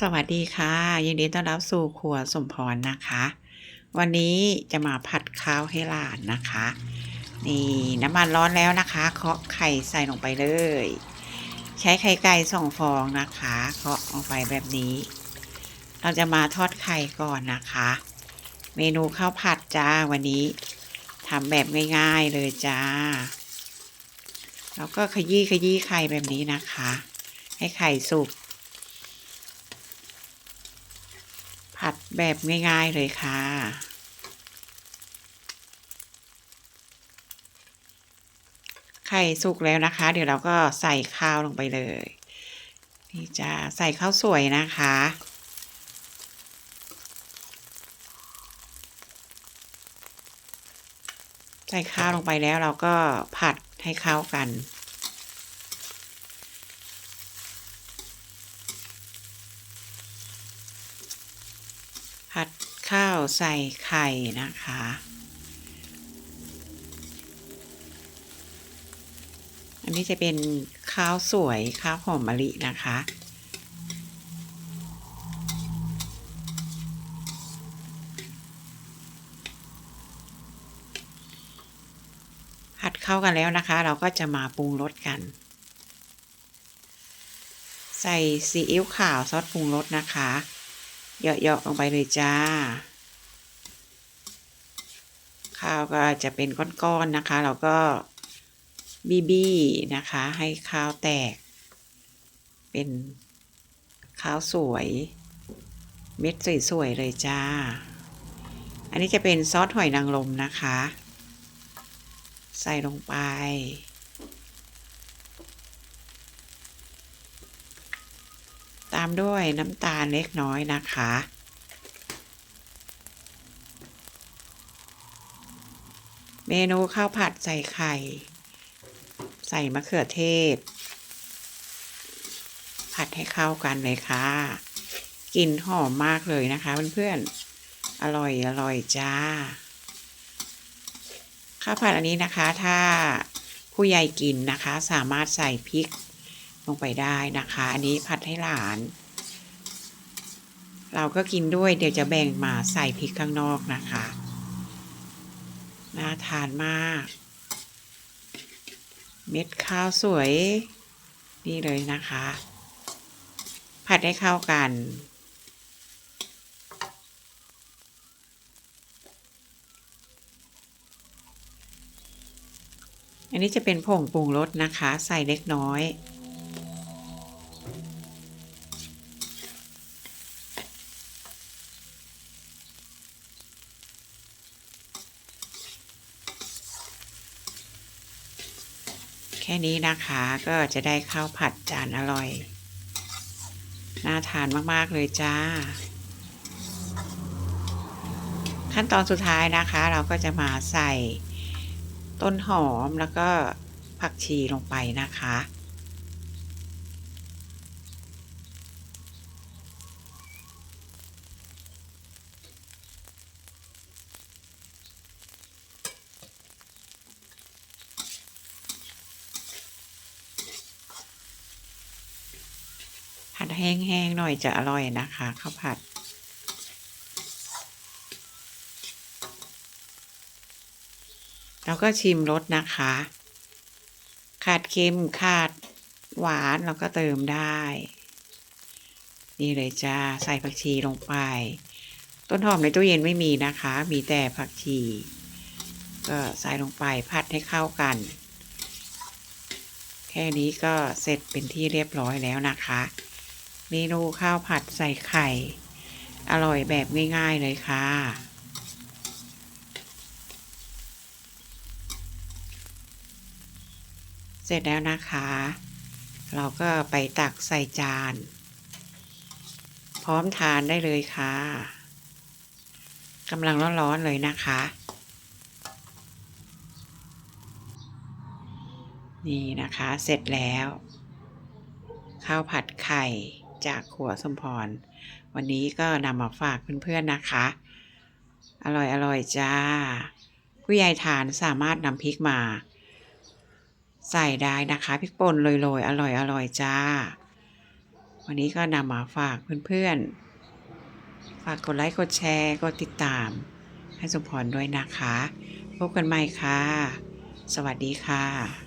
สวัสดีค่ะ ยินดีต้อนรับสู่ครัวสมพรนะคะ วันนี้จะมาผัดข้าวให้หลานนะคะ นี่น้ำมันร้อนแล้วนะคะเคาะไข่ใส่ลงไปเลย ใช้ไข่ไก่สองฟองนะคะเคาะลงไปแบบนี้ เราจะมาทอดไข่ก่อนนะคะ เมนูข้าวผัดจ้าวันนี้ทำแบบง่ายๆเลยจ้าแล้วก็ขยี้ขยี้ไข่แบบนี้นะคะ ให้ไข่สุก ผัด แบบง่ายๆเลยค่ะ ไข่สุกแล้วนะคะ เดี๋ยวเราก็ใส่ข้าวลงไปเลย นี่จะใส่ข้าวสวยนะคะใส่ข้าวลงไปแล้วเราก็ผัดให้เข้ากัน ผัดข้าวใส่ไข่นะคะ อันนี้จะเป็นข้าวสวยข้าวหอมมะลินะคะผัดเข้ากันแล้วนะคะ เราก็จะมาปรุงรสกัน ใส่ซีอิ๊วขาวซอสปรุงรสนะคะ เยาะๆลงไปเลยจ้า ข้าวก็จะเป็นก้อนๆนะคะ เราก็บีบีนะคะ ให้ข้าวแตก เป็นข้าวสวย เม็ดสวยๆเลยจ้า อันนี้จะเป็นซอสหอยนางรมนะคะ ใส่ลงไปามด้วยน้ำตาลเล็กน้อยนะคะ เมนูข้าวผัดใส่ไข่ ใส่มะเขือเทศ ผัดให้เข้ากันเลยค่ะกลิ่นหอมมากเลยนะคะเพื่อนๆ อร่อยอร่อยจ้า ข้าวผัดอันนี้นะคะถ้าผู้ใหญ่กินนะคะสามารถใส่พริกลงไปได้นะคะ อันนี้ผัดให้หลาน เราก็กินด้วยเดี๋ยวจะแบ่งมาใส่พริกข้างนอกนะคะ น่าทานมาก เม็ดข้าวสวย นี่เลยนะคะ ผัดให้เข้ากันอันนี้จะเป็นผงปรุงรสนะคะ ใส่เล็กน้อย แค่นี้นะคะก็จะได้ข้าวผัดจานอร่อย น่าทานมากๆเลยจ้า ขั้นตอนสุดท้ายนะคะ เราก็จะมาใส่ต้นหอมแล้วก็ผักชีลงไปนะคะ ผัดแห้งๆหน่อยจะอร่อยนะคะข้าวผัดเราก็ชิมรสนะคะ ขาดเค็มขาดหวานเราก็เติมได้ นี่เลยจ้าใส่ผักชีลงไป ต้นหอมในตู้เย็นไม่มีนะคะ มีแต่ผักชี ก็ใส่ลงไปผัดให้เข้ากัน แค่นี้ก็เสร็จเป็นที่เรียบร้อยแล้วนะคะ เมนูข้าวผัดใส่ไข่ อร่อยแบบง่ายๆเลยค่ะ เสร็จแล้วนะคะ เราก็ไปตักใส่จาน พร้อมทานได้เลยค่ะกำลังร้อนๆเลยนะคะ นี่นะคะเสร็จแล้ว ข้าวผัดไข่ จากขัวสมพร วันนี้ก็นำมาฝากเพื่อนๆนะคะ อร่อยอร่อยจ้า ผู้ใหญ่ทานสามารถนำพริกมา ใส่ได้นะคะพริกป่นโรยๆ อร่อยอร่อยจ้า วันนี้ก็นำมาฝากเพื่อนๆ ฝากกดไลค์กดแชร์กดติดตาม ให้สมพรด้วยนะคะ พบกันใหม่ค่ะ สวัสดีค่ะ